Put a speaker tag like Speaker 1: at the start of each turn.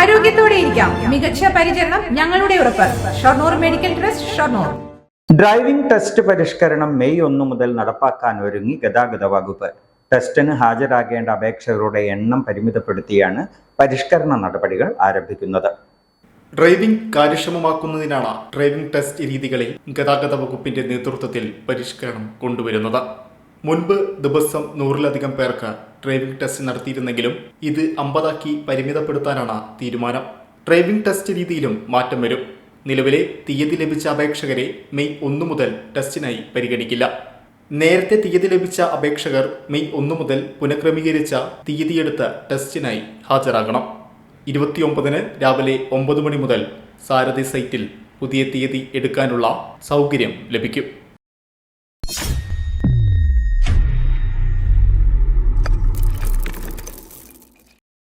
Speaker 1: ആരോഗ്യത്തോടെ ഇരിക്കാം. മികച്ച പരിചരണം ഞങ്ങളുടെ ഉറപ്പ്. Shoranur medical trust Shoranur.
Speaker 2: Driving test പരിഷ്കരണം മെയ് ഒന്ന് മുതൽ നടപ്പാക്കാൻ ഒരുങ്ങി ഗതാഗത വകുപ്പ്. ടെസ്റ്റിന് ഹാജരാകേണ്ട അപേക്ഷകരുടെ എണ്ണം പരിമിതപ്പെടുത്തിയാണ് പരിഷ്കരണ നടപടികൾ ആരംഭിക്കുന്നത്.
Speaker 3: ഡ്രൈവിംഗ് കാര്യക്ഷമമാക്കുന്നതിനാണ് ഡ്രൈവിംഗ് ടെസ്റ്റ് രീതികളിൽ ഗതാഗത വകുപ്പിന്റെ നേതൃത്വത്തിൽ പരിഷ്കരണം കൊണ്ടുവരുന്നത്. മുൻപ് ദിവസം നൂറിലധികം പേർക്ക് ഡ്രൈവിംഗ് ടെസ്റ്റ് നടത്തിയിരുന്നെങ്കിലും ഇത് അമ്പതാക്കി പരിമിതപ്പെടുത്താനാണ് തീരുമാനം. ഡ്രൈവിംഗ് ടെസ്റ്റ് രീതിയിലും മാറ്റം വരും. നിലവിലെ തീയതി ലഭിച്ച അപേക്ഷകരെ മെയ് ഒന്ന് മുതൽ ടെസ്റ്റിനായി പരിഗണിക്കില്ല. നേരത്തെ തീയതി ലഭിച്ച അപേക്ഷകർ മെയ് ഒന്ന് മുതൽ പുനഃക്രമീകരിച്ച തീയതിയെടുത്ത് ടെസ്റ്റിനായി ഹാജരാകണം. ഇരുപത്തിയൊമ്പതിന് രാവിലെ ഒമ്പത് മണി മുതൽ സാരഥി സൈറ്റിൽ പുതിയ തീയതി എടുക്കാനുള്ള സൗകര്യം ലഭിക്കും.